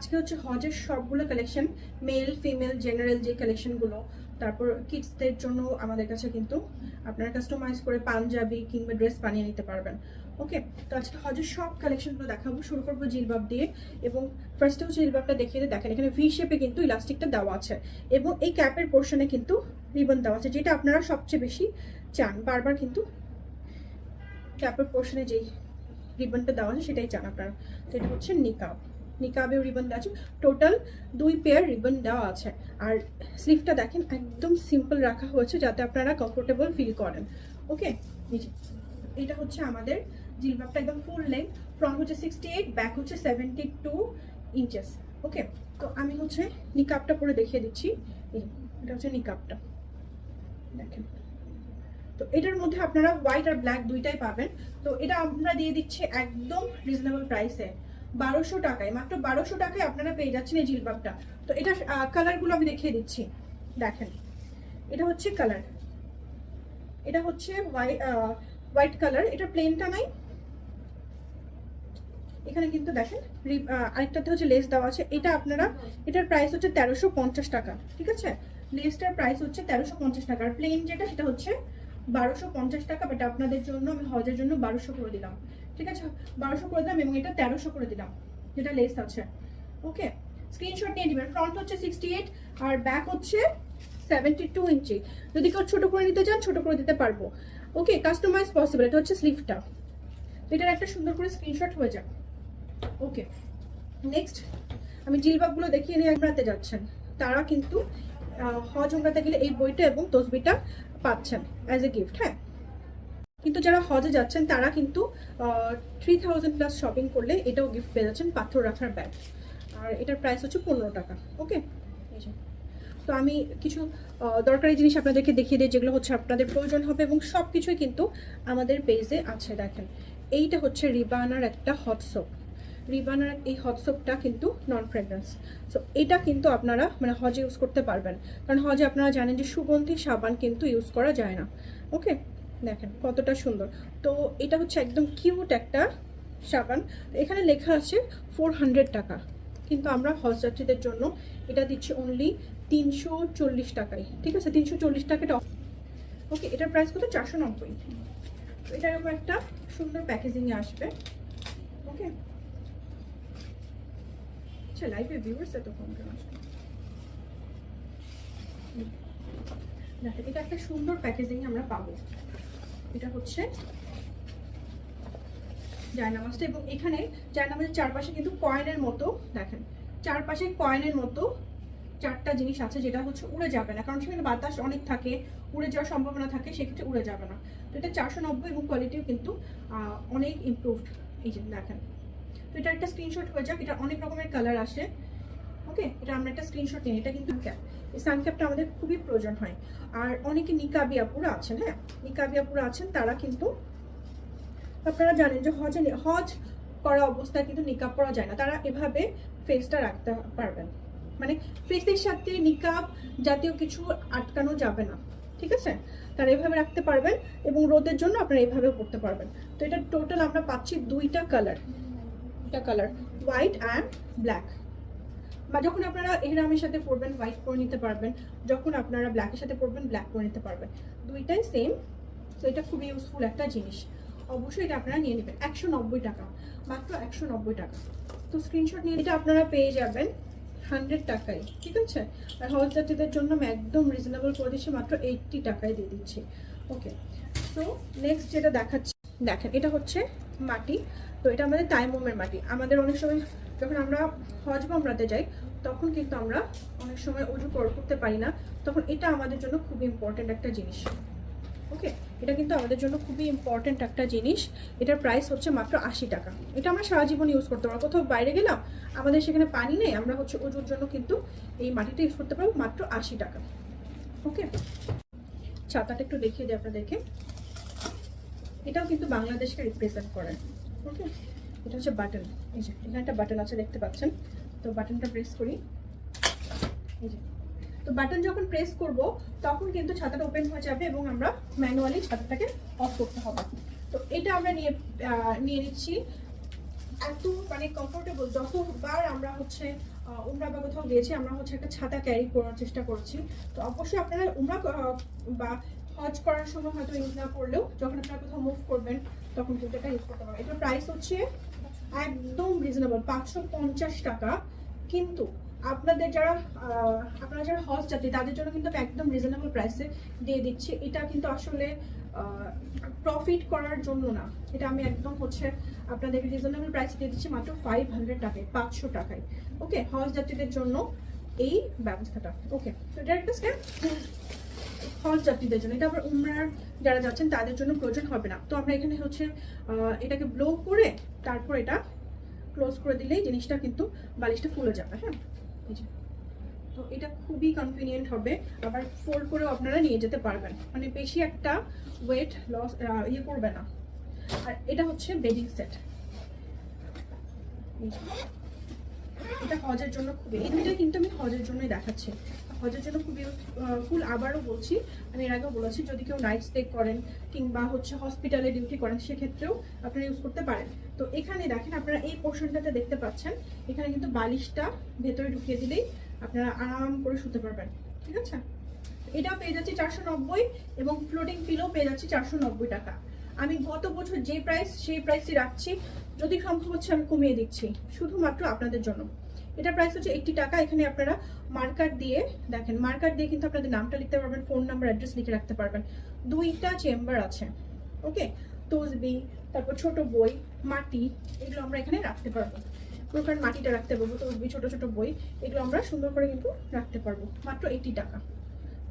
আজকে হচ্ছে হজের সবগুলো কালেকশন মেল ফিমেল জেনারেল যে কালেকশনগুলো তারপর কিডসদের জন্য আমাদের কাছে কিন্তু আপনারা কাস্টমাইজ করে পাঞ্জাবি কিংবা ড্রেস বানিয়ে নিতে পারবেন। ওকে তো আজকে হজের সব কালেকশনগুলো দেখাবো। শুরু করব জিলবাব দিয়ে এবং ফার্স্টে হচ্ছে জিলবাবটা দেখিয়ে দেখেন, এখানে ভি শেপে কিন্তু ইলাস্টিকটা দেওয়া আছে এবং এই ক্যাপের পোর্শনে কিন্তু রিবন দেওয়া আছে, যেটা আপনারা সবচেয়ে বেশি চান। বারবার কিন্তু ক্যাপের পোর্শনে যেই রিবনটা দেওয়া আছে, সেটাই চান আপনারা। তো এটা হচ্ছে নিকাব নিকাবেও রিবন দেওয়া আছে। টোটাল দুই পেয়ার রিবন দেওয়া আছে। আর স্লিভটা দেখেন, একদম সিম্পল রাখা হয়েছে যাতে আপনারা কমফোর্টেবল ফিল করেন। ওকে এটা হচ্ছে আমাদের জিলবাবটা একদম ফুল লেন্থ ফ্রন্ট হচ্ছে সিক্সটি এইট ব্যাক হচ্ছে সেভেন্টি টু ইঞ্চেস ওকে তো আমি হচ্ছে নিকাবটা পরে দেখিয়ে দিচ্ছি। এটা হচ্ছে নিকাবটা দেখেন। তো এটার মধ্যে আপনারা হোয়াইট আর ব্ল্যাক দুইটাই পাবেন। তো এটা আমরা দিয়ে দিচ্ছি একদম রিজনেবল প্রাইসে বারোশো টাকায়, মাত্র বারোশো টাকায় আপনারা পেয়ে যাচ্ছেন এই জিলবাবটা। তো এটা কালারগুলো আমি দেখিয়ে দিচ্ছি। দেখেন, এটা হচ্ছে কালার এটা হচ্ছে হোয়াইট কালার এটা প্লেনটা নাই। এখানে কিন্তু দেখেন আরেকটাতে হচ্ছে লেস দেওয়া আছে। এটা আপনারা, এটার প্রাইস হচ্ছে তেরোশো পঞ্চাশ টাকা, ঠিক আছে? লেসটার প্রাইস হচ্ছে তেরোশো পঞ্চাশ টাকা। আর প্লেন যেটা, সেটা হচ্ছে বারোশো পঞ্চাশ টাকা বাট আপনাদের জন্য, আমি হজের জন্য বারোশো করে দিলাম। ঠিক আছে? বারোশো করে দিলাম এবং এটা তেরোশো করে দিলাম, যেটা লেস আছে। ওকে স্ক্রিনশট নিয়ে নেবেন। ফ্রন্ট হচ্ছে সিক্সটি এইট আর ব্যাক হচ্ছে সেভেন্টি টু ইঞ্চি। যদি কেউ ছোটো করে নিতে চান, ছোটো করে দিতে পারব। ওকে কাস্টমাইজ পসিবল এটা হচ্ছে স্লিভটা এটার একটা সুন্দর করে স্ক্রিনশট হয়ে যাক ওকে নেক্সট আমি জিলবাবগুলো দেখিয়ে নিয়ে আমরাতে যাচ্ছেন। তারা কিন্তু হজ উমরাতে গেলে এই বইটা এবং তসবিটা পাচ্ছেন অ্যাজ এ গিফট হ্যাঁ? কিন্তু যারা হজে যাচ্ছেন, তারা কিন্তু থ্রি থাউজেন্ড প্লাস শপিং করলে এটাও গিফট পেয়ে যাচ্ছেন পাথর রাখার ব্যাগ আর এটার প্রাইস হচ্ছে পনেরো টাকা ওকে তো আমি কিছু দরকারি জিনিস আপনাদেরকে দেখিয়ে দিই, যেগুলো হচ্ছে আপনাদের প্রয়োজন হবে এবং সব কিছুই কিন্তু আমাদের পেজে আছে, দেখেন। এইটা হচ্ছে রিবানার একটা হট সোপ রিবানার এই হট সোপটা কিন্তু নন ফ্রেগ্রেন্স সো এটা কিন্তু আপনারা মানে হজে ইউজ করতে পারবেন। কারণ হজে আপনারা জানেন যে সুগন্ধি সাবান কিন্তু ইউজ করা যায় না ওকে দেখেন কতটা সুন্দর। তো এটা হচ্ছে একদম কিউট একটা সাবান। এখানে লেখা আছে ফোর টাকা। কিন্তু আমরা হজ যাত্রীদের জন্য এটা দিচ্ছি অনলি তিনশো চল্লিশ টাকায়। ঠিক আছে? তিনশো চল্লিশ টাকাটা ওকে এটার প্রাইস কত? চারশো নব্বই। এটা এরকম একটা সুন্দর প্যাকেজিংয়ে আসবে। ওকে আচ্ছা লাইভে ভিউয়ার্স এত কম কেন আসবে? এটা একটা সুন্দর প্যাকেজিং আমরা পাবো। এটা হচ্ছে জায়নামাজটা এবং এখানে জায়নামাজের চারপাশে কিন্তু কয়েনের মতো, দেখেন, চারপাশে কয়েনের মতো চারটা জিনিস আছে যেটা হচ্ছে উড়ে যাবে না, কারণ সেখানে বাতাস অনেক থাকে, উড়ে যাওয়ার সম্ভাবনা থাকে, সেক্ষেত্রে উড়ে যাবে না। তো এটা চারশো নব্বই এবং কোয়ালিটিও কিন্তু অনেক ইমপ্রুভড এই যে দেখেন। তো এটা একটা স্ক্রিনশট হয়ে যাক, এটা অনেক রকমের কালার আসে। ওকে এটা আমরা একটা স্ক্রিনশট নিই, এটা কিন্তু ক্যাপ এই সানক্যাপটা আমাদের খুবই প্রয়োজন হয়। আর অনেকে নিকাবি আছেন হ্যাঁ? নিকাবি আছেন, তারা কিন্তু আপনারা জানেন যে হজে হজ করা অবস্থায় কিন্তু নিকাব পরা যায় না। তারা এভাবে ফেসটা রাখতে পারবেন। মানে ফেসের সাথে নিকাব জাতীয় কিছু আটকানো যাবে না। ঠিক আছে? তারা এভাবে রাখতে পারবেন এবং রোদের জন্য আপনারা এভাবে পড়তে পারবেন। তো এটা টোটাল আমরা পাচ্ছি দুইটা কালার দুইটা কালার হোয়াইট অ্যান্ড ব্ল্যাক বা যখন আপনারা এহরামের সাথে পরবেন হোয়াইট পরে নিতে পারবেন, যখন আপনারা ব্ল্যাকের সাথে পরবেন ব্ল্যাক পরে নিতে পারবেন। দুইটাই সেম তো এটা খুবই ইউজফুল একটা জিনিস। অবশ্যই এটা আপনারা নিয়ে নেবেন। একশো নব্বই টাকা, মাত্র একশো নব্বই টাকা। তো স্ক্রিনশট নিয়ে এটা আপনারা পেয়ে যাবেন হান্ড্রেড টাকায়, ঠিক আছে? আর হজ যাত্রীদের জন্য আমি একদম রিজনেবল করে দিচ্ছি, মাত্র এইটটি টাকায় দিয়ে দিচ্ছি। ওকে তো নেক্সট যেটা দেখাচ্ছি, দেখেন, এটা হচ্ছে মাটি, তো এটা আমাদের তাইমুমের মাটি। আমাদের অনেক সময় যখন আমরা হজ বামরাতে যাই, তখন কিন্তু আমরা অনেক সময় কর- করতে পারি না। তখন এটা আমাদের জন্য খুব ইম্পর্টেন্ট একটা জিনিস। ওকে এটা কিন্তু আমাদের জন্য খুবই ইম্পর্টেন্ট একটা জিনিস। এটার প্রাইস হচ্ছে মাত্র আশি টাকা। এটা আমরা সারা জীবন ইউজ করতে পারব। কোথাও বাইরে গেলাম, আমাদের সেখানে পানি নেই, আমরা হচ্ছে অজুর জন্য কিন্তু এই মাটিটা ইউজ করতে পারব মাত্র আশি টাকা। ওকে ছাতাটা একটু দেখিয়ে দিই আপনাদেরকে। এটাও কিন্তু বাংলাদেশকে রিপ্রেজেন্ট করে। ওকে এটা হচ্ছে বাটন এই যে, এখানে একটা বাটন আছে, দেখতে পাচ্ছেন? তো বাটনটা প্রেস করি। এই যে। তো বাটন যখন প্রেস করব, তখন কিন্তু ছাতাটা ওপেন হয়ে যাবে এবং আমরা ম্যানুয়ালি ছাতাটাকে অফ করতে হবে। তো এটা আমরা নিয়ে নিয়ে নিচ্ছি। এত মানে কমফোর্টেবল যতবার আমরা হচ্ছে উমরা বা কোথাও গিয়েছি আমরা হচ্ছে একটা ছাতা ক্যারি করার চেষ্টা করেছি। তো অবশ্যই আপনারা উমরা বা হজ করার সময় হয়তো ইউজ না করলেও যখন আপনারা কোথাও মুভ করবেন, তখন কিন্তু এটা ইউজ করতে পারবেন। এটার প্রাইস হচ্ছে একদম রিজনেবল পাঁচশো পঞ্চাশ টাকা। কিন্তু আপনাদের যারা আপনারা যারা হজ যাত্রী, তাদের জন্য কিন্তু একদম রিজনেবল প্রাইসে দিয়ে দিচ্ছি। এটা কিন্তু আসলে প্রফিট করার জন্য না। এটা আমি একদম হচ্ছে আপনাদের রিজনেবল প্রাইস দিয়ে দিচ্ছি মাত্র ফাইভ হান্ড্রেড টাকায়, পাঁচশো টাকায়। ওকে হজ যাত্রীদের জন্য এই ব্যবস্থাটা। ওকে তো এটা একটা হজ যাত্রীদের জন্য। এটা আবার উমরার যারা যাচ্ছেন, তাদের জন্য প্রয়োজন হবে না। তো আমরা এখানে হচ্ছে এটাকে ব্লো করে তারপর এটা ক্লোজ করে দিলেই জিনিসটা কিন্তু বালিশটা ফুলে যাবে হ্যাঁ? তো এটা খুবই কনভিনিয়েন্ট হবে। আবার ফোল্ড করেও আপনারা নিয়ে যেতে পারবেন। মানে বেশি একটা ওয়েট লস ইয়ে করবে না। আর এটা হচ্ছে বেডিং সেট এটা হজের জন্য খুবই এই কিন্তু আমি হজের জন্যই দেখাচ্ছি। হজের জন্য খুবই ফুল আবারও বলছি, আমি এর আগেও বলেছি, যদি কেউ নাইট স্টে করেন কিংবা হচ্ছে হসপিটালে ডিউটি করেন, সেক্ষেত্রেও আপনারা ইউজ করতে পারেন। তো এখানে দেখেন আপনারা এই পোর্শনটাতে দেখতে পাচ্ছেন, এখানে কিন্তু বালিশটা ভেতরে ঢুকিয়ে দিলেই আপনারা আরাম করে শুতে পারবেন, ঠিক আছে? এটা পেয়ে যাচ্ছি চারশো নব্বই এবং ফ্লোটিং পিলো পেয়ে যাচ্ছি চারশো নব্বই টাকা। আমি গত বছর যে প্রাইস সেই প্রাইসই রাখছি, যদি সম্ভব হচ্ছে আমি কমিয়ে দিচ্ছি, শুধুমাত্র আপনাদের জন্য। এটা প্রাইস হচ্ছে এইটটি টাকা। এখানে আপনারা মার্কার দিয়ে দেখেন মার্কার দিয়ে কিন্তু আপনাদের নামটা লিখতে পারবেন ফোন নাম্বার অ্যাড্রেস লিখে রাখতে পারবেন। দুইটা চেম্বার আছে ওকে তসবি, তারপর ছোট বই, মাটি, এগুলো আমরা এখানে রাখতে পারব। প্রকার মাটিটা রাখতে পারব, তসবি, ছোট ছোট বই, এগুলো আমরা সুন্দর করে কিন্তু রাখতে পারব। মাত্র এইটি টাকা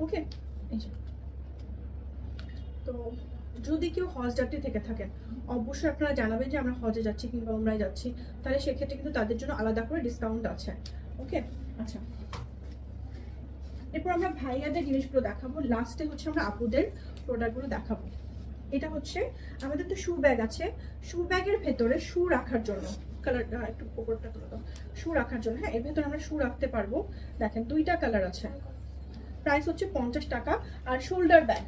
ওকে এই তো যদি কেউ হজ যাত্রী থেকে থাকেন, অবশ্যই আপনারা জানাবেন যে আমরা হজে যাচ্ছি কিংবা উমরায় যাচ্ছি। তাহলে সেক্ষেত্রে কিন্তু তাদের জন্য আলাদা করে ডিসকাউন্ট আছে। ওকে আচ্ছা। এরপর আমরা ভাইয়াদের জিনিসগুলো দেখাবো। লাস্টে হচ্ছে আমরা আপুদের প্রোডাক্টগুলো দেখাবো। এটা হচ্ছে আমাদের তো শু ব্যাগ আছে। শু ব্যাগের ভেতরে শু রাখার জন্য কালারটা একটু উপরটা তুলে দাও। শু রাখার জন্য হ্যাঁ এর ভেতরে আমরা শু রাখতে পারব। দেখেন, দুইটা কালার আছে। প্রাইস হচ্ছে পঞ্চাশ টাকা। আর শোল্ডার ব্যাগ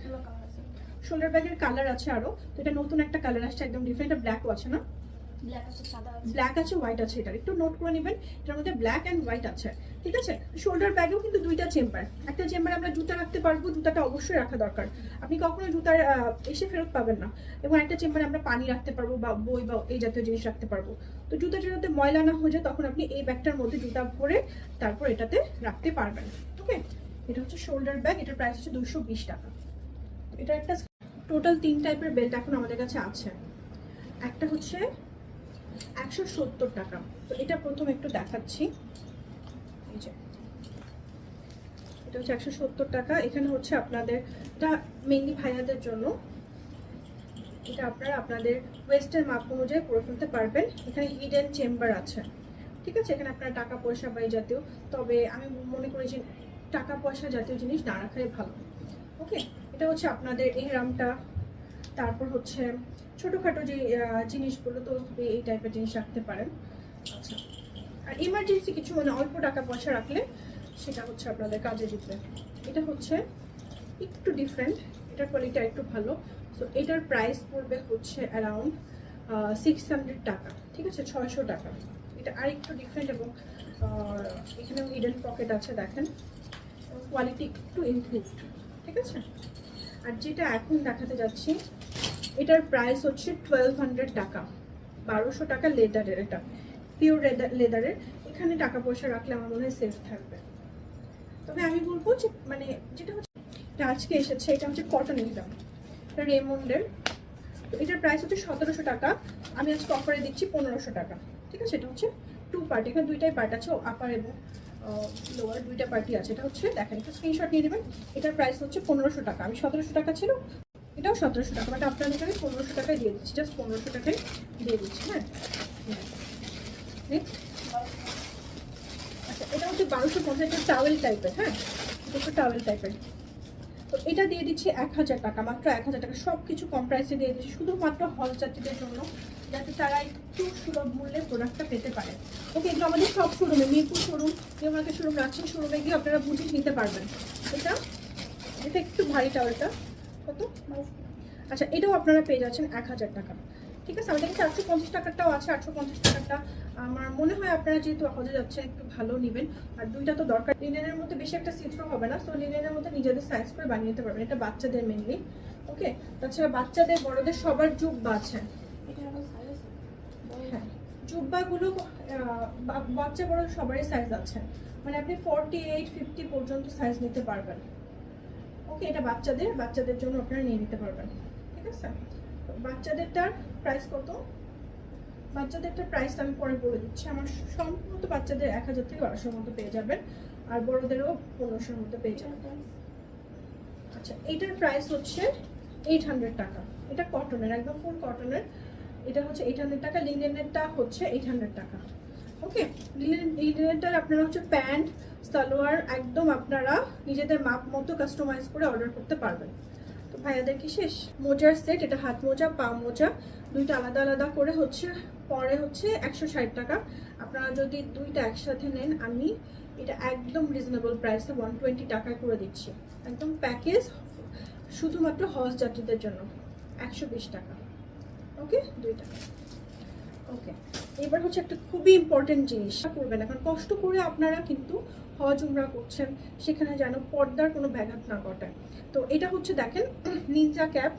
শোল্ডার ব্যাগের কালার আছে আরও তো এটা নতুন একটা কালার আসছে একদম ডিফারেন্ট ব্ল্যাকও আছে না? ব্ল্যাক আছে সাদা ব্ল্যাক আছে হোয়াইট আছে এটা একটু নোট করে নেবেন এটার মধ্যে ব্ল্যাক অ্যান্ড হোয়াইট আছে ঠিক আছে? শোল্ডার ব্যাগেও কিন্তু দুইটা চেম্বার একটা চেম্বারে আমরা জুতা রাখতে পারব জুতাটা অবশ্যই রাখা দরকার। আপনি কখনো জুতার এসে ফেরত পাবেন না এবং একটা চেম্বারে আমরা পানি রাখতে পারব বা বই বা এই জাতীয় জিনিস রাখতে পারব। তো জুতাটা যাতে ময়লা না হয়ে যায় তখন আপনি এই ব্যাগটার মধ্যে জুতা ভরে তারপর এটাতে রাখতে পারবেন ওকে এটা হচ্ছে শোল্ডার ব্যাগ এটার প্রাইস হচ্ছে দুশো বিশ টাকা। এটা একটা টোটাল তিন টাইপের বেল্ট এখন আমাদের কাছে আছে। একটা হচ্ছে একশো সত্তর টাকা। তো এটা প্রথম একটু দেখাচ্ছি। এই যে। এটা হচ্ছে একশো সত্তর টাকা। এখানে হচ্ছে আপনাদের, এটা মেইনলি ভাইয়াদের জন্য। এটা আপনারা আপনাদের ওয়েস্টের মাপ অনুযায়ী করে ফেলতে পারবেন। এখানে হিডেন চেম্বার আছে। ঠিক আছে? এখানে আপনার টাকা পয়সা বা জাতীয়, তবে আমি মনে করি যে টাকা পয়সা জাতীয় জিনিস না রাখাই ভালো। ওকে এটা হচ্ছে আপনাদের এই রামটা তারপর হচ্ছে ছোটোখাটো যে জিনিসগুলো, তো এই টাইপের জিনিস রাখতে পারেন। আচ্ছা আর ইমার্জেন্সি কিছু মানে অল্প টাকা পয়সা রাখলে সেটা হচ্ছে আপনাদের কাজে দিবে। এটা হচ্ছে একটু ডিফারেন্ট এটার কোয়ালিটি একটু ভালো। সো এটার প্রাইস পড়বে হচ্ছে অ্যারাউন্ড সিক্স হান্ড্রেড টাকা, ঠিক আছে? ছয়শো টাকা। এটা আর একটু ডিফারেন্ট এবং এখানেও হিডেন পকেট আছে, দেখেন। কোয়ালিটি একটু ইমপ্রুভড ঠিক আছে? আর যেটা এখন দেখাতে যাচ্ছি, এটার প্রাইস হচ্ছে টুয়েলভ হান্ড্রেড টাকা। বারোশো টাকা লেদারের এটা পিওর লেদারের এখানে টাকা পয়সা রাখলে আমার মনে হয় সেফ থাকবে। তবে আমি বলব যে মানে যেটা হচ্ছে, এটা আজকে এসেছে, এটা হচ্ছে কটন একদম এটা রেমন্ডের। তো এটার প্রাইস হচ্ছে সতেরোশো টাকা। আমি আজকে অফারে দিচ্ছি পনেরোশো টাকা। ঠিক আছে? এটা হচ্ছে টু পার্ট এখানে দুইটাই পার্ট আছে আপার এবং লোয়ার দুইটা পার্টি আছে। এটা হচ্ছে, দেখেন, একটা স্ক্রিনশট নিয়ে নেবেন। এটার প্রাইস হচ্ছে পনেরোশো টাকা। আমি সতেরোশো টাকা ছিল, এটাও সতেরোশো টাকা বাট আপনাদের আমি পনেরোশো টাকায় দিয়ে দিচ্ছি। জাস্ট পনেরোশো টাকায় দিয়ে দিচ্ছি হ্যাঁ? নেক্সট আচ্ছা এটা হচ্ছে বারোশো পঞ্চাশ টাওয়েল টাইপের হ্যাঁ? এটা একটু টাওয়েল টাইপের তো এটা দিয়ে দিচ্ছি এক হাজার টাকা, মাত্র এক হাজার টাকা। সব কিছু কম প্রাইসে দিয়ে দিচ্ছি, শুধুমাত্র হল যাত্রীদের জন্য। যাতে তারা একটু সুলভ মূল্যে প্রোডাক্টটা পেতে পারে। ওকে এগুলো আমাদের সব শোরুমে মিরপুর শোরুম নিয়মাকে শোরুম রাখছেন শোরুমে গিয়ে আপনারা বুঝে নিতে পারবেন। এটা এটা একটু ভারী টাওয়ালটা কত? আচ্ছা এটাও আপনারা পেয়ে যাচ্ছেন এক হাজার টাকা। ঠিক আছে, আমাদের কাছে আটশো পঞ্চাশ টাকারটাও আছে, আটশো পঞ্চাশ টাকারটা। আমার মনে হয় আপনারা যেহেতু হজে যাচ্ছেন একটু ভালো নেবেন। আর দুইটা তো দরকার। লিনেনের মধ্যে বেশি একটা সিথ্রো হবে না সো লিনেনের মধ্যে নিজেদের সাইজ করে বানিয়ে নিতে পারবেন। এটা বাচ্চাদের মেনলি ওকে তাছাড়া বাচ্চাদের, বড়দের সবার যুগ হ্যাঁ জুব্বাগুলো বাচ্চা বড় সবারই সাইজ আছে। মানে আপনি ফর্টি এইট ফিফটি পর্যন্ত সাইজ নিতে পারবেন। ওকে এটা বাচ্চাদের বাচ্চাদের জন্য আপনারা নিয়ে নিতে পারবেন। ঠিক আছে? বাচ্চাদেরটার প্রাইস কত? বাচ্চাদেরটার প্রাইস আমি পরে বলে দিচ্ছি। আমার সম্পূর্ণ বাচ্চাদের এক হাজার থেকে বারোশোর মতো পেয়ে যাবেন। আর বড়দেরও পনেরোশোর মতো পেয়ে যাবেন। আচ্ছা এটার প্রাইস হচ্ছে এইট হান্ড্রেড টাকা। এটা কটনের একদম ফুল কটনের এটা হচ্ছে এইট হান্ড্রেড টাকা লিনেনেরটা হচ্ছে এইট হান্ড্রেড টাকা। ওকে লিনেন লিনেনটার আপনারা হচ্ছে প্যান্ট সালোয়ার একদম আপনারা নিজেদের মাপ মতো কাস্টমাইজ করে অর্ডার করতে পারবেন। তো ভাইয়াদের কি শেষ? মোজার সেট এটা হাত মোজা, পা মোজা, দুইটা আলাদা আলাদা করে হচ্ছে, পরে হচ্ছে একশো ষাট টাকা। আপনারা যদি দুইটা একসাথে নেন, আমি এটা একদম রিজনেবল প্রাইসে ওয়ান টোয়েন্টি টাকা করে দিচ্ছি। একদম প্যাকেজ শুধুমাত্র হজ যাত্রীদের জন্য, একশো বিশ টাকা। ওকে? দুইটা। ওকে। এবার হচ্ছে একটা খুবই ইম্পর্টেন্ট জিনিস। করবেন এখন কষ্ট করে আপনারা কিন্তু হজ, উমরা করছেন, সেখানে যেন পর্দার কোনো ব্যাঘাত না ঘটায়। তো এটা হচ্ছে দেখেন নিনজা ক্যাপ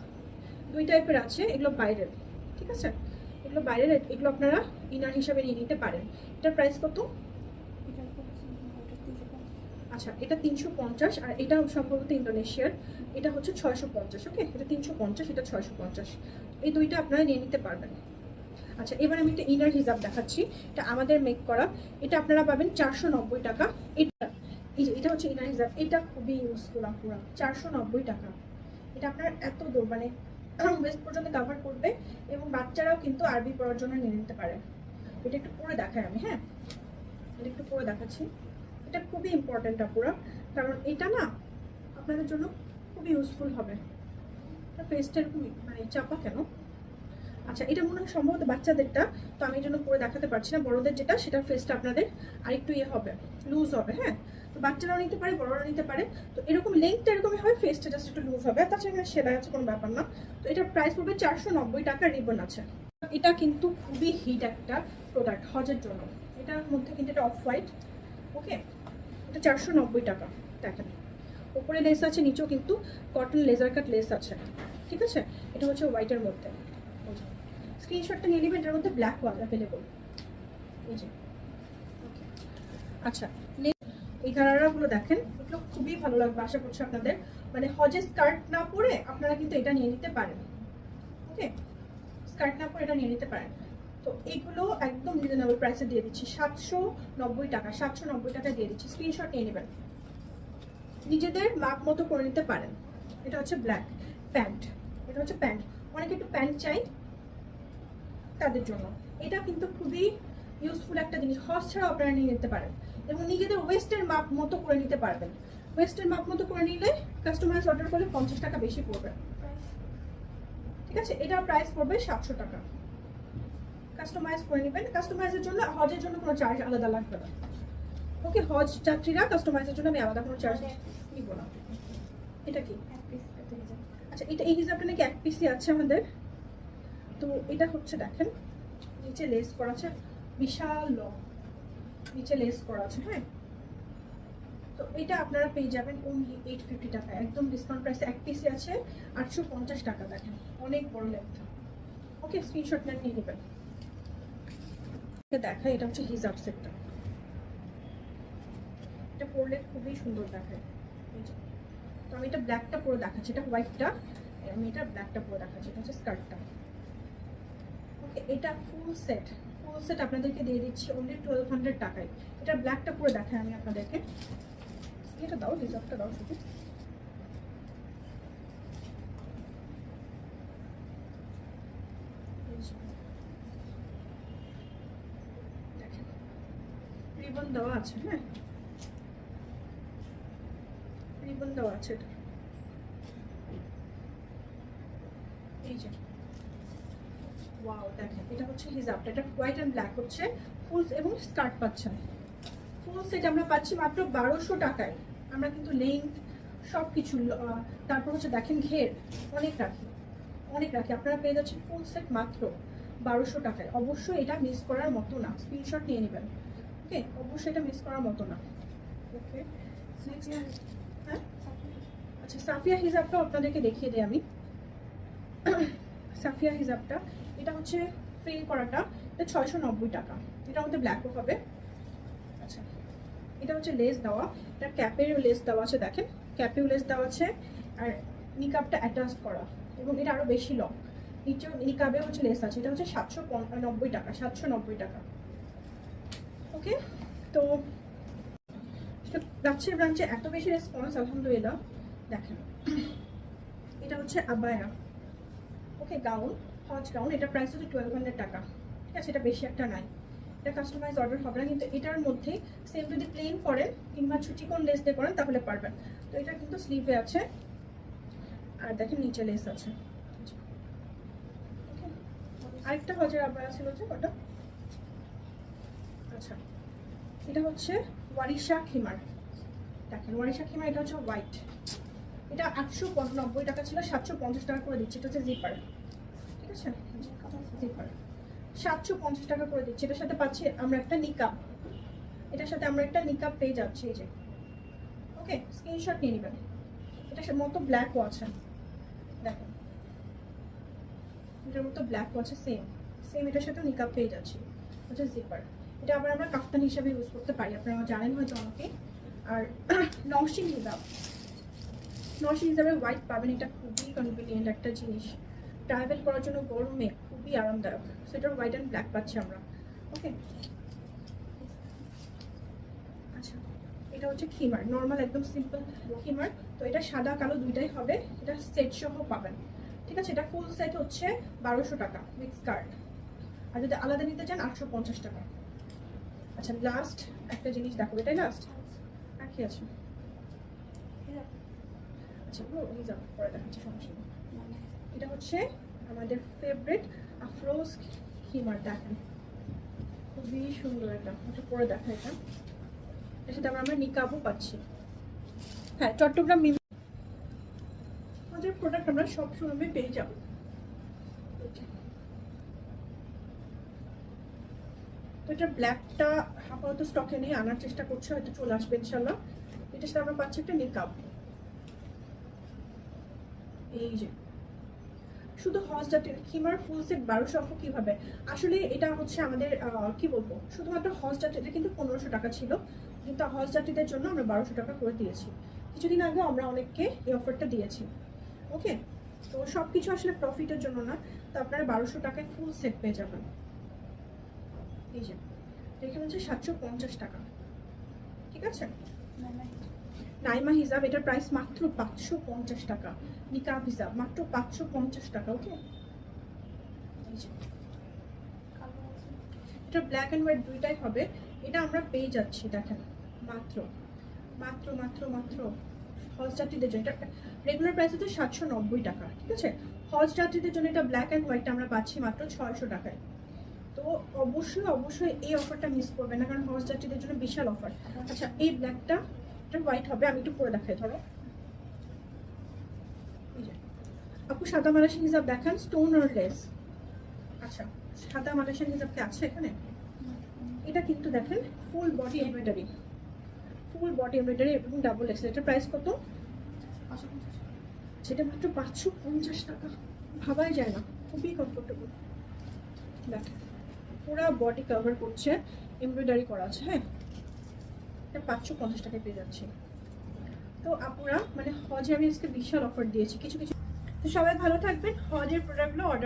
দুই টাইপের আছে, এগুলো বাইরের, ঠিক আছে? এগুলো বাইরের, এগুলো আপনারা ইনার হিসাবে নিয়ে নিতে পারেন। এটার প্রাইস কত? আচ্ছা এটা তিনশো পঞ্চাশ, আর এটা সম্ভবত ইন্দোনেশিয়ার, এটা হচ্ছে ছয়শো পঞ্চাশ, ওকে? এটা তিনশো পঞ্চাশ, এটা ছয়শো পঞ্চাশ। এই দুইটা আপনারা নিয়ে নিতে পারবেন। আচ্ছা এবার আমি একটা ইনার হিসাব দেখাচ্ছি। এটা আমাদের মেক করা। এটা আপনারা পাবেন চারশো নব্বই টাকা। এটা এই যে, এটা হচ্ছে ইনার হিসাব। এটা খুবই ইউজফুল আপনারা চারশো টাকা। এটা আপনার এত দূর মানে ওয়েস্ট পর্যন্ত কাভার করবে এবং বাচ্চারাও কিন্তু আরবি পড়ার জন্য নিয়ে নিতে পারে। এটা একটু পরে দেখাই আমি হ্যাঁ? এটা একটু পরে দেখাচ্ছি। এটা খুবই ইম্পর্টেন্ট আপুরা কারণ এটা না আপনাদের জন্য খুবই ইউজফুল হবে। ফেসটা এরকম মানে চাপা কেন? আচ্ছা এটা মনে হয় সম্ভবত বাচ্চাদেরটা, তো আমি জন্য পরে দেখাতে পারছি না। বড়দের যেটা সেটা ফেসটা আপনাদের আরেকটু ইয়ে হবে লুজ হবে হ্যাঁ? তো বাচ্চারাও নিতে পারে, বড়রাও নিতে পারে। তো এরকম লেন্থটা এরকমই হয় ফেসটা জাস্ট একটু লুজ হবে। তাছাড়া এখানে সেলাই আছে, কোনো ব্যাপার না। তো এটার প্রাইস পড়বে চারশো নব্বই টাকা রিবন আছে। এটা কিন্তু খুবই হিট একটা প্রোডাক্ট হজের জন্য। এটার মধ্যে কিন্তু এটা অফ হোয়াইট ওকে এটা চারশো নব্বই টাকা, দেখেন। উপরে লেস আছে, নিচেও কিন্তু কটন লেজার কাট লেস আছে। ঠিক আছে? এটা হচ্ছে হোয়াইটের মধ্যে। স্ক্রিনশটটা নিয়ে নেবেন এটার মধ্যে ব্ল্যাক ওয়াল অ্যাভেলেবল এই যে. আচ্ছা এই গারারাগুলো দেখেন, এগুলো খুবই ভালো লাগবে, আশা করছি আপনাদের। মানে হজে স্কার্ট না পরে আপনারা কিন্তু এটা নিয়ে নিতে পারেন। ওকে স্কার্ট না পরে এটা নিয়ে নিতে পারেন। তো এগুলো একদম রিজনেবল প্রাইসে দিয়ে দিচ্ছি। সাতশো নব্বই টাকা, সাতশো নব্বই টাকা দিয়ে দিচ্ছি। স্ক্রিনশট নিয়ে নেবেন। নিজেদের মাপ মতো করে নিতে পারেন। এটা হচ্ছে ব্ল্যাক প্যান্ট এটা হচ্ছে প্যান্ট অনেকে একটু প্যান্ট চাই তাদের জন্য। এটা কিন্তু খুবই ইউজফুল একটা জিনিস। হজ ছাড়াও আপনারা নিয়ে নিতে পারেন। এবং নিজেদের ওয়েস্টের মাপ মতো করে নিতে পারবেন। ওয়েস্টের মাপ মতো করে নিলে কাস্টমাইজ অর্ডার করলে পঞ্চাশ টাকা বেশি পড়বে। ঠিক আছে? এটার প্রাইস পড়বে সাতশো টাকা। কাস্টমাইজ করে নেবেন। কাস্টমাইজের জন্য হজের জন্য কোনো চার্জ আলাদা লাগবে না। ওকে হজ যাত্রীরা কাস্টমাইজের জন্য আমি আলাদা কোনো চার্জ নিব না। এটা কি? আচ্ছা এটা এই হিসাবটা নাকি এক পিসি আছে আমাদের? তো এটা হচ্ছে দেখেন নিচে লেস করা আছে বিশাল লং নিচে লেস করা আছে হ্যাঁ? তো এটা আপনারা পেয়ে যাবেন অনলি এইট ফিফটি টাকা। একদম ডিসকাউন্ট প্রাইসে এক পিসি আছে আটশো পঞ্চাশ টাকা দেখেন। অনেক বড় লেন্থ ওকে স্ক্রিনশট নিয়ে নেবেন। দেখা এটা হচ্ছে হিজাব সেটটা এটা পরলে খুবই সুন্দর দেখায়। তো আমি এটা ব্ল্যাকটা পরে দেখাচ্ছি, এটা হোয়াইটটা আমি এটা ব্ল্যাকটা পরে দেখাচ্ছি, এটা হচ্ছে স্কার্টটা ওকে এটা ফুল সেট ফুল সেট আপনাদেরকে দিয়ে দিচ্ছি অনলি টুয়েলভ হান্ড্রেড টাকায়। এটা ব্ল্যাকটা পরে দেখাই আমি আপনাদেরকে। এটা দাও হিজাবটা দাও শুধু। রিবন দেওয়া আছে হ্যাঁ রিবন দেওয়া আছে এটা। এই যে। ওয়াও দেখেন, এটা হচ্ছে হিজাবটা এটা হোয়াইট অ্যান্ড ব্ল্যাক হচ্ছে ফুল এবং স্কার্ট পাচ্ছেন। ফুল সেট আমরা পাচ্ছি মাত্র বারোশো টাকায়। আমরা কিন্তু লেন্থ সব কিছু তারপর হচ্ছে দেখেন ঘের, অনেক রাখি অনেক রাখি। আপনারা পেয়ে যাচ্ছেন ফুল সেট মাত্র বারোশো টাকায়। অবশ্যই এটা মিস করার মতো না। স্ক্রিনশট নিয়ে নেবেন। ওকে অবশ্যই এটা মিস করার মতো না। ওকে হ্যাঁ আচ্ছা সাফিয়া হিজাবটাও আপনাদেরকে দেখিয়ে দিই আমি। সাফিয়া হিজাবটা, এটা হচ্ছে ফ্রিল করাটা, এটা ছয়শো নব্বই টাকা এটা আমাদের ব্ল্যাকও হবে। আচ্ছা এটা হচ্ছে লেস দেওয়া। এটা ক্যাপের লেস দেওয়া আছে, দেখেন। ক্যাপেও লেস দেওয়া আছে, আর নিকাবটা অ্যাটাচ করা। এবং এটা আরও বেশি লং নিচেও নিকাবে হচ্ছে লেস আছে। এটা হচ্ছে সাতশো নব্বই টাকা সাতশো নব্বই টাকা। ওকে তো রাজশাহী ব্রাঞ্চে এত বেশি রেসপন্স আলহামদুলিল্লাহ। দেখেন। এটা হচ্ছে আবায়া। ওকে গাউন হজ গাউন এটা প্রাইস হচ্ছে টুয়েলভ হান্ড্রেড টাকা। ঠিক আছে, এটা বেশি একটা নাই। এটা কাস্টমাইজ অর্ডার হবে না, কিন্তু এটার মধ্যেই সেম যদি প্লেন করেন কিংবা ছুটি কোন লেস দিয়ে করেন তাহলে পারবেন। তো এটা কিন্তু স্লিভে আছে। আর দেখেন নিচে লেস আছে. আরেকটা হজের আবার ছিল যে ওটা। আচ্ছা এটা হচ্ছে ওয়ারিশা খিমার। দেখেন, ওয়ারিশা খিমার, এটা হচ্ছে হোয়াইট এটা আটশো নব্বই টাকা ছিল, সাতশো পঞ্চাশ টাকা করে দিচ্ছি। এটা হচ্ছে জিপার ঠিক আছে? জিপার সাতশো পঞ্চাশ টাকা করে দিচ্ছি। এটার সাথে পাচ্ছি আমরা একটা নিকাপ এটার সাথে আমরা একটা নিকাপ পেয়ে যাচ্ছি এই যে। ওকে স্ক্রিনশট নিয়ে নেবেন। এটার মতো ব্ল্যাকও আছে। দেখেন। এটার মতো ব্ল্যাকও আছে সেম সেম এটার সাথে নিকাপ পেয়ে যাচ্ছি। হচ্ছে জিপার এটা আবার আমরা কাফতান হিসাবে ইউজ করতে পারি। আপনারা জানেন হয়তো অনেকে আর নওশিং হিজাব নওশিং হিসাবে হোয়াইট পাবেন, এটা খুবই কনভিনিয়েন্ট একটা জিনিস। ট্রাভেল করার জন্য গরমে খুবই আরামদায়ক। সেটার হোয়াইট অ্যান্ড ব্ল্যাক পাচ্ছি আমরা। ওকে আচ্ছা এটা হচ্ছে খিমার নর্মাল একদম সিম্পল খিমার। তো এটা সাদা, কালো দুইটাই হবে। এটা সেট সহ পাবেন। ঠিক আছে? এটা ফুল সেট হচ্ছে বারোশো টাকা উইথ কার্ড আর যদি আলাদা নিতে চান, আটশো পঞ্চাশ টাকা। আচ্ছা লাস্ট একটা জিনিস দেখো। এটাই লাস্ট আর কি আছে? এটা হচ্ছে আমাদের ফেভারিট আফরোজ হিমার দেখেন। খুবই সুন্দর এটা পরে দেখা এটা। এর সাথে আমরা নিকাবও পাচ্ছি। হ্যাঁ চট্টগ্রাম মিম আমাদের প্রোডাক্ট আমরা সব সময় পেয়ে যাব। তো এটা ব্ল্যাকটা আপাতত স্টকে নিয়ে আনার চেষ্টা করছে, হয়তো চলে আসবে ইনশাল্লাহ এটার সাথে আমরা পাচ্ছি একটা নিকাব এই যে। শুধু হজ জাতির খিমার ফুল সেট বারোশো অফ কীভাবে? আসলে এটা হচ্ছে আমাদের কি বলব? শুধুমাত্র হজ জাতিতে কিন্তু পনেরোশো টাকা ছিল, কিন্তু হজ জাতিদের জন্য আমরা বারোশো টাকা করে দিয়েছি। কিছুদিন আগে আমরা অনেককে এই অফারটা দিয়েছি। ওকে? তো সব কিছু আসলে প্রফিটের জন্য না, তো আপনারা বারোশো টাকায় ফুল সেট পেয়ে যাবেন। এই যে এখানে হচ্ছে সাতশো পঞ্চাশ টাকা। ঠিক আছে? নাইমা হিসাব এটার প্রাইস মাত্র পাঁচশো পঞ্চাশ টাকা। নিকাব হিসাব মাত্র পাঁচশো পঞ্চাশ টাকা ওকে এটা ব্ল্যাক অ্যান্ড হোয়াইট দুইটাই হবে। এটা আমরা পেয়ে যাচ্ছি, দেখেন। মাত্র মাত্র মাত্র মাত্র। হজ যাত্রীদের জন্য, এটা রেগুলার প্রাইস হচ্ছে সাতশো নব্বই টাকা, ঠিক আছে? হজ যাত্রীদের জন্য এটা ব্ল্যাক অ্যান্ড হোয়াইটটা আমরা পাচ্ছি মাত্র ছয়শো টাকায়। তো অবশ্যই অবশ্যই এই অফারটা মিস করবেন না কারণ হজ যাত্রীদের জন্য বিশাল অফার আচ্ছা। এই ব্ল্যাকটা এটা হোয়াইট হবে আমি একটু পরে দেখাই ধরো। আপু সাদা মালয়েশিয়ান হিসাব দেখান স্টোন আর লেস আচ্ছা সাদা মালয়েশিয়ান হিসাব কি আছে এখানে? এটা কিন্তু দেখেন full body embroidery full body embroidery এবং ডাবল এক্সেল এটার প্রাইস কত? সেটা মাত্র পাঁচশো পঞ্চাশ টাকা। ভাবাই যায় না খুবই কমফোর্টেবল দেখেন পুরো বডি কভার করছে এমব্রয়ডারি করা আছে হ্যাঁ? এটা পাঁচশো পঞ্চাশ টাকায় পেয়ে যাচ্ছি। তো আপনারা মানে হজে আমি আজকে বিশাল অফার দিয়েছি, কিছু কিছু। তো সবাই ভালো থাকবেন, হজের প্রোডাক্টগুলো অর্ডার